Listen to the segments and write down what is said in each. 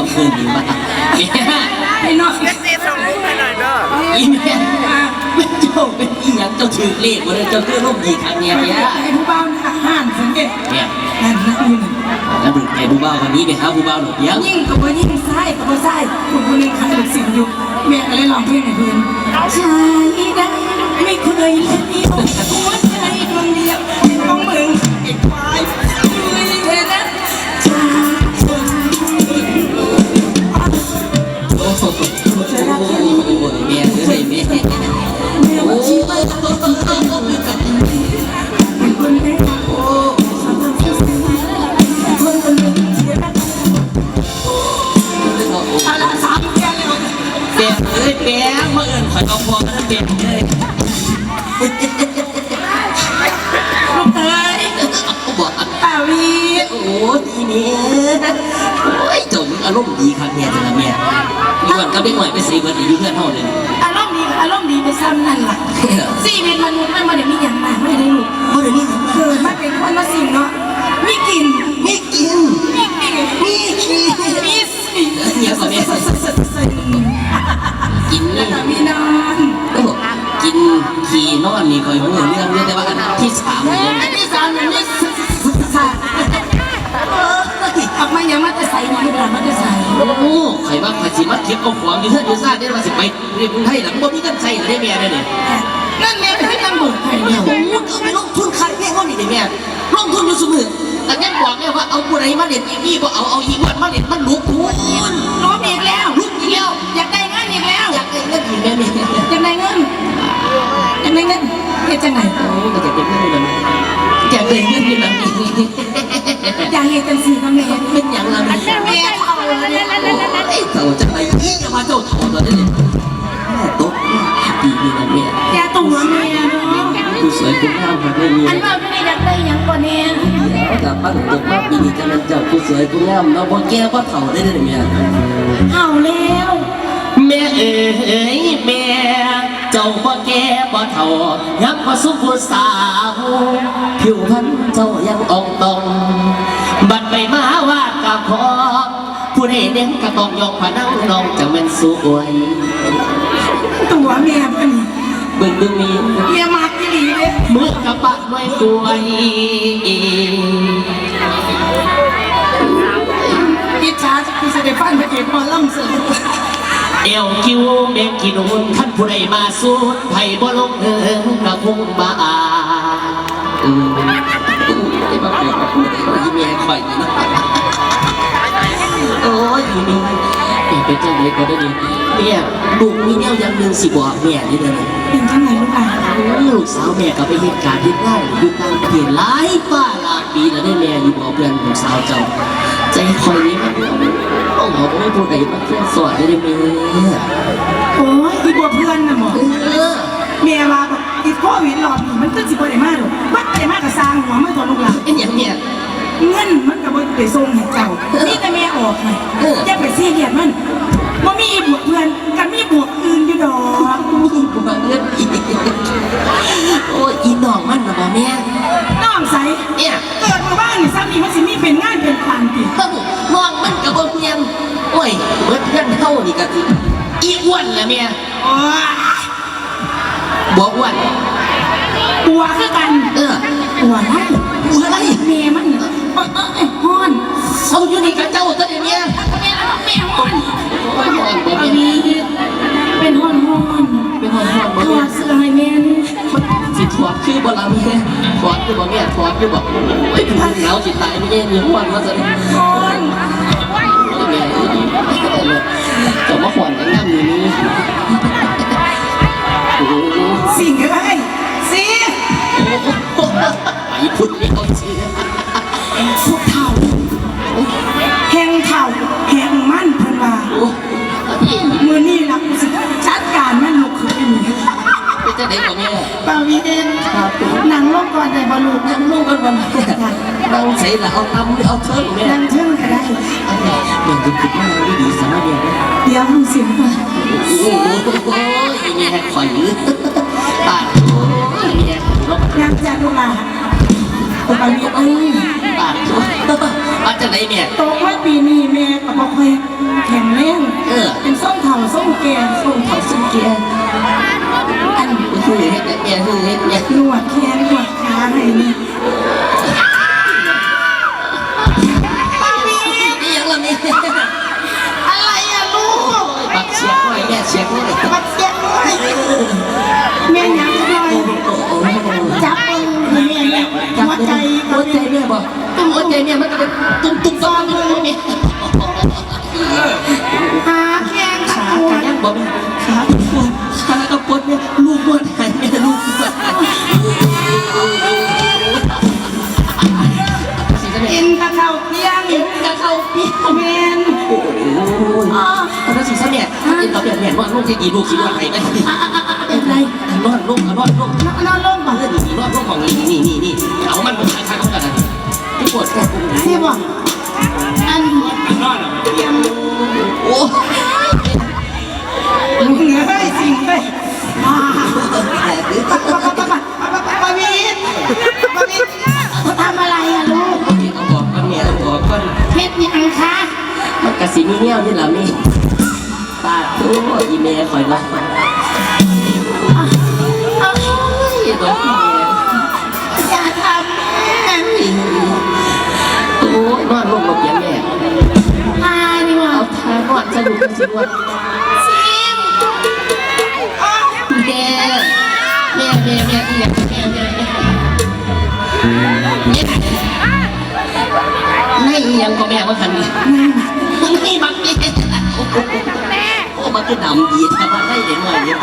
ดีแต่ว่าเพื่อนดีมากแม่ไอ้น้องตีส่งรูปให้หน่อยเด้ออีแม่แม่เจ้าเป็นอีหยังเจ้าถือเลขบ่ได้เจ้าคืออารมณ์ดีครั้งเนี้ยเนี่ยไอ้ผู้บ้านอาหารสังเกตเนี่ยนั่นนั่นนี่แล้วมึงแกผู้บ่าววันนี้ไปหาผู้บ่าวหนุ่มยังยิ่งกับว่ายิ่งไส้กับว่าไส้คุณคนนึงขายลูกศิษย์อยู่แม่ก็เลยลองเพลงให้เพื่อนใชายได้ไม่เคยเล่น ม่เอ้ยแม่มาเอิ้นข่อยเอาพอกันแม่เอ้ยลูกเอ้ยเอาบอกป่าวีโอ้ดีเนี่ยโอ้ยเจ้ามึงอารมณ์ดีครับแม่จังละแม่มีวันก็ได้หน่อยไปใส่เบิดอยู่เพื่อนเฮาเลยอารมณ์ดีอารมณ์ดีไปซ้ำนั่นล่ะสี่เป็นมนุษย์มันมาเดี๋ยวมี ใครว่าใครสิมาเก็บเอาของอยู่เทื่อนอยู่ซ่านได้ว่าสิไปเรียนกรุงไทยหลังบ่มีเงินใช้ได้แม่เด้อนี่นั่นแม่เป็นยังเบิกไข่แม่เนี่ยโอ้โหเอาไปลงทุนขายแม่เขานี่ได้แม่ลงทุนอยู่เสมอแต่ยังบอกแม่ว่าเอาผู้ใดมาเล่นอีนี่บ่เอาเอาอีวันมาเล่นมันลุกทุนรู้อีกแล้วลุกอีกแล้วอยากได้เงินอีกแล้วอยากได้เงินอีกแม่แม่อยากได้เงินอยากได้เงินเฮ็ดจังไหนโอ้ก็จะเป็นเงินนี่มันอยากได้เงินนี่มันอยากเฮ็ดจังสี่ทำแม่เป็นอย่างละแม่ มาเจ้าเถ่าตัวนี้เลยแม่ตกปีนี้นะแม่อย่าตัวแม่เนาะผู้สวยผู้งามครับแม่มีอันว่าไม่ได้อยากได้ยังกว่าแน่แต่ปั้นตกมาปีนี้จะเป็นเจ้าผู้สวยผู้งามเราบ่แก่บ่เฒ่าได้เลยแม่เอาแล้วแม่เอ๋ยแม่เจ้าบ่แก่บ่เฒ่ายังบ่สุขผู้สาวผิวพรรณเจ้ายังอ่องตองบัดไปมาว่า ผู้ใดเด่นก็ต้องยกพนังน้องจังแม่นสวยตัวแม่เพิ่นเบิ่งเบิ่งนี้แม่มากอีหลีเลยมือกระปะไว้ตัวอีอิจฉาคือสิได้ฟันพระเอกหมอลำเสือเอวคิวเมฆกินูนท่านผู้ใดมาสูดไผ่บ่ลงเอิงกระคงบาอืมไอ้บ้าเปลี่ยนมาพูดไอ้บ้าที่แม่ข่อยนี่นะโอีกเป็นจังไดก็ได้ดีแม่ลูกมีแนวอย่างหนึ่งสิบอกแม่นี่เด้อนะเป็นจังไหนลูกอะลูกสาวแม่ก็ไปเหตุการณ์ที่ได้อยู่ต่างประเทศหลายป้าหลายปีแล้วได้แม่อยู่บอกเพื่อนลูกสาวเจ้าใจคอยนี้มันต้องเอาไม่ผู้ใดมาเที่ยวสอนได้ไหมโอ้ยอีบัวเพื่อนนะหมอเออแม่ว่าแบบอีพ่อวินหลอดมันก็สิบ่ได้มาดอกมันได้มากับสร้างหัวไมันตัวลูกหลานเป็นอย่างเนี้ยเงินมันก็บ่ได้ส่งให้เจ้านี่แต่แม่ ออกให้เออ อย่าไปซีเรียสมันบ่มีบวกเพื่อนกันมีบวกอื่นอยู่ดอกมีบัวเงินอีกโอ้ยอีน้องมันนะบ่แม่น้องใสเนี่ยเกิดมาบ้านนี่ซ้ำนี่มันสิมีเป็นงานเป็นการติเพิ่งน้องมันกับบ่เพียงโอ้ยเบิดเงินเท่านี่ก็สิอีอ้วนละแม่โอ้ยบ่อ้วนบัวคือกัน เออบัวไรบัวอะไรแม่มันเออ เออเออฮ้อนเอาอยู่นี่กับเจ้าตัวเนี้ยอาแม่ฮ้อนโอ้ยอ่อนบ่เอาแม่มีเป็นฮอนฮอนเป็นห่วงๆบ่ถอดเสื้อให้แม่นี่สิถอดคือบ่ล่ะแม่ถอดคือบ่แม่ถอดคือบ่โอ้ยหนาวสิตายไม่แย่นี่ฮ้อนว่าซั่นฮ้อนแม่จะมาขวัญกันน้ำอยู่นี่สิงอะไรสิไปพุทธนี่เขาเมือนี่ล่ะกูสิจัดการมันลูกขึ้นนี่เป็นจะได้กับแม่ปาวีเดนหนังลงก่อนได้บ่ลูกนั่งลูกกันวันนี้นั่งใส่ละเอาตำหรือเอาเทิงแม่นั่งเทิงก็ได้เดี๋ยวจะคิดว่าดีดีสามารถเดียวได้เดี๋ยวมึงสิมาโอ้โหแม่ข่อยยืดตาโอ้ยแม่ไปเมียเอ้ยปากตัวเอาจากไหนเนี่ย โตมาปีนี้แม่ก็บ่ค่อยแข็งแรงเออ เป็นส้มเฒ่าส้มแก่ส่งเขาซึ่งเกียร์อันคือเฮ็ดเนี่ยคือเฮ็ดเนี่ยนวดแขนนวดขาให้นี่นี่ยังละนี่อะไรอะลูกปักเสียงหน่อยแม่เสียงหน่อย ตุ้มตุ้มซ้อมเลยขาแข็งขาขาแข้งบอกว่าขาปวดขาก็ปวดเนี่ยลูกปวดหายไม่ลูกปวดกินกะเพราเพียงกะเข้าเปี้ยงเมนอ๋อตอนนั้นสีเสบียกินตะเบียงเนี่ยนอนลูกจะดีลูกคิดว่าไงไหมอะไรนอนลูกนอนลูกนอนลูกมาเลยนอนลูกของนี่นี่นี่นี่เอามันมาขายขางกัน ปวดปวดเสียบ่อันโอ้มึงเฮ้สิงไปมาปะปะปะปะปะปะปะวิทปะวิทเขาทำอะไรอะลูกเอาบอกก้อนเนี่ยเอาบอกก้อนเฮ็ดยังคะมันกระสีเงี้ยวนี่เหรอมี่ป้าตู้อีเมลคอยรับมันอย่าทำแม่ ไม่ยังก็แม่ว่าสันนี้นี่บักกี้โอ้บักกี้ดำยีทำมาได้เด็น่อเนี่ย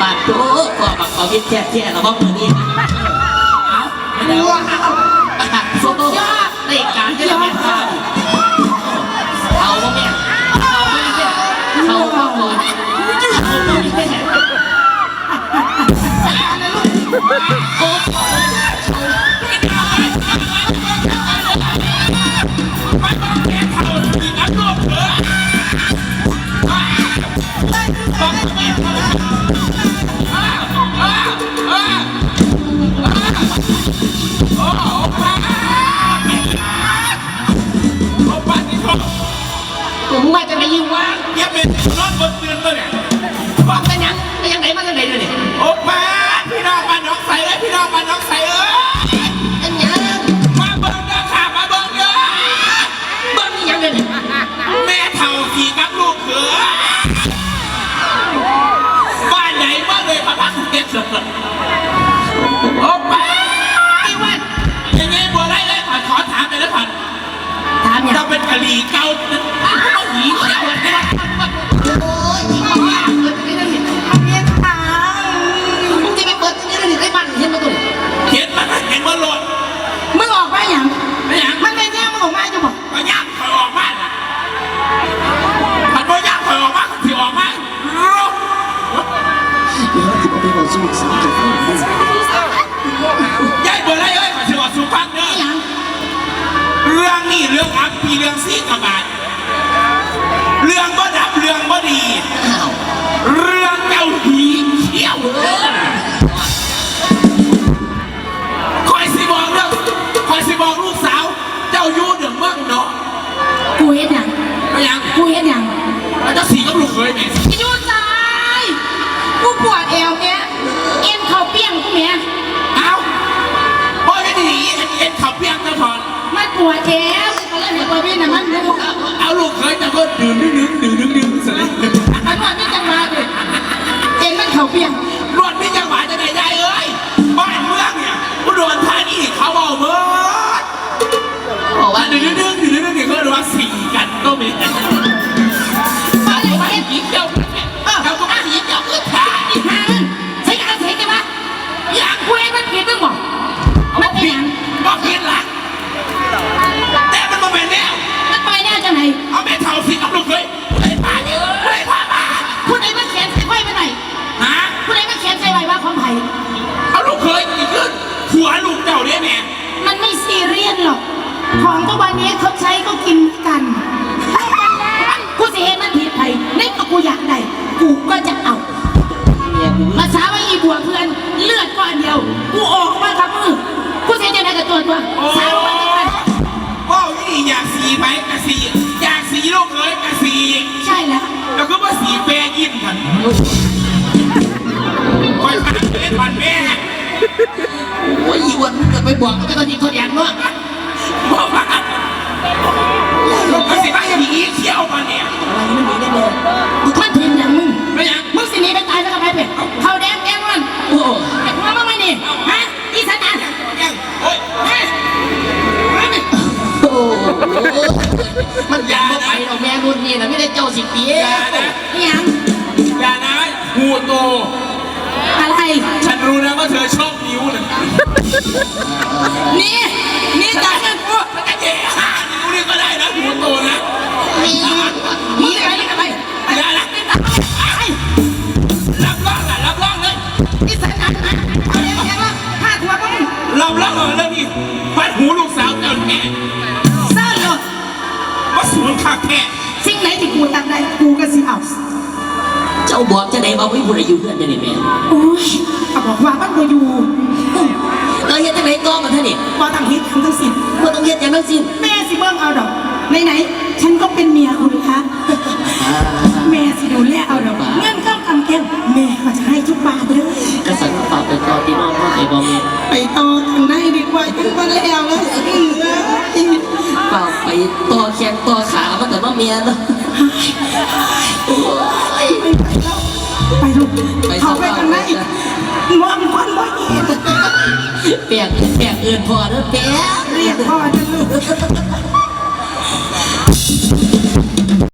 ปากโตกว่าปากเอาวิทย์แท้ๆแล้วก็ตัวนี้เอาเอาสุดยอดในการที่เราไม่ทำ ผมว่าจะไปยิงว่าเย็บเป็นนอนบน ถามยังเราเป็นกะหรี่เกาเอาหนีเที่ยวเลยนะโอ้ยยิงว่าเปิดที่นั่นนี่เฮ็ดทางมึงจะไปเปิดที่นั่นเนี่ยได้บ้านเห็นมาตัวเนี่ยเห็นมันเห็นมันหล่นมึงออกมาหยังไม่อยากมันเป็นแง่มึงออกมาจะบอกก็ยากถอยออกบ้านอะมันก็ยากถอยออกบ้านที่ออกบ้านเดี๋ยวที่ผมไปบอกสู้สังได้ย เรื่องซีกับบาทเรื่องบ่ดับเรื่องบ่ดีอ้าวเรื่องเจ้าหีเขี้ยวเด้อคอยสิบอกเรื่องคอยสิบอกลูกสาว เจ้าอยู่เดือดเมืองเนาะกูเฮ็ดหยังไม่ยังกูเฮ็ดหยังแล้วเจ้าสีกับลูกเคยไหมอีดูตายกูปวดเอวเนี้ยเอ็นเขาเปี้ยงกูเนี้ยเอ้าพ่อจะหนีเอ็นขับเพียงตะพอน มันปวดเอวเขาเลยเห็นว่าพี่นะมันรู้เอาลูกเคยแต่ก็ดื่มดึงดึงดื่มดึงดึงเสร็จแล้วมันว่าไม่จังมาดิเอ็นมันเขาเปียกรวดพี่จังหวะจะไหนได้เอ้ยบ้านเมืองเนี่ยอุดรธานีเขาเอาเมื่อบอกว่าดื่มดึงดึงดึงดึงดึงดึงก็เรียกว่าสี่กันก็มี ของทุกวันนี้เขาใช้ก็กินกันกูสิเห็นมันผิดไผ่ในเมื่อกูอยากได้กูก็จะเอาเมียกูภาษาว่าอีบัวเพื่อนเลือดก้อนเดียว กูออกมากับมือกูเสียใจได้กับตัวตัวโอ้สาวคนเดียวกันว้าวนี่อยากสีไหมกะสีอยากสีลูกเลยกะสีใช่แล้วแล้วก็มาสีแปรยิ้มกันคอยฟังเล่นพันแม่โอ้ยอีอ้วันมึงเกิดไปบอกก็ไม่ต้องยิงเขาแดงเนาะ บอกว่าลูกกะสีไม่หนีเที่ยวมาเนี่ยอะไรมันหนีได้เลยมันทีมอย่างมึงไม่ยังมึงสิหนีไปตายแล้วก็ไปเป็ดเขาแดงแกงมันโอ้ไอ้หัวมึงไม่นี่ฮะอีสันดานยังโอ้ยเฮ้ยโหมันยังบ่ไปเราแม่รุ่นนี้นะไม่ได้เจ้าสิเปียอย่านะนี่ยังอย่านะหูโตอะไร ฉันรู้นะว่าเธอชอบนิ้วนะนี่นี่าบอกจะได้เอาไว้ผู้ใดอยู่เพื่อนจะได้แม่โอ้ยเขาบอกว่ามันก็อยู่เราเฮ็ดจังไหนต่อมาท่านนี่พอตั้งฮิตทั้งทั้งสิ้นบ่ต้องเฮ็ดอย่างนั้นสิ้นแม่สิเบิ่งเอาดอกไหนๆฉันก็เป็นเมียคุณคะแม่สิดูแลเอาดอกเงินเข้ากำแก้มแม่ก็จะให้ทุกบาทเลยกษัตริย์ฝากเป็นตอนที่น้องพ่อไอ้บ่แม่ไปต่อทางไหนดีกว่าจังก็แล้วเลยเออเปล่าไปต่อแขนต่อขามาแต่ว่าเมียเนาะโอ้ย ไปลูกเขาไปกันไหมมองคนบ่เห็นเปียกเปียกเอื่นพอเด้อเปียกเรียกพ่อจะลูก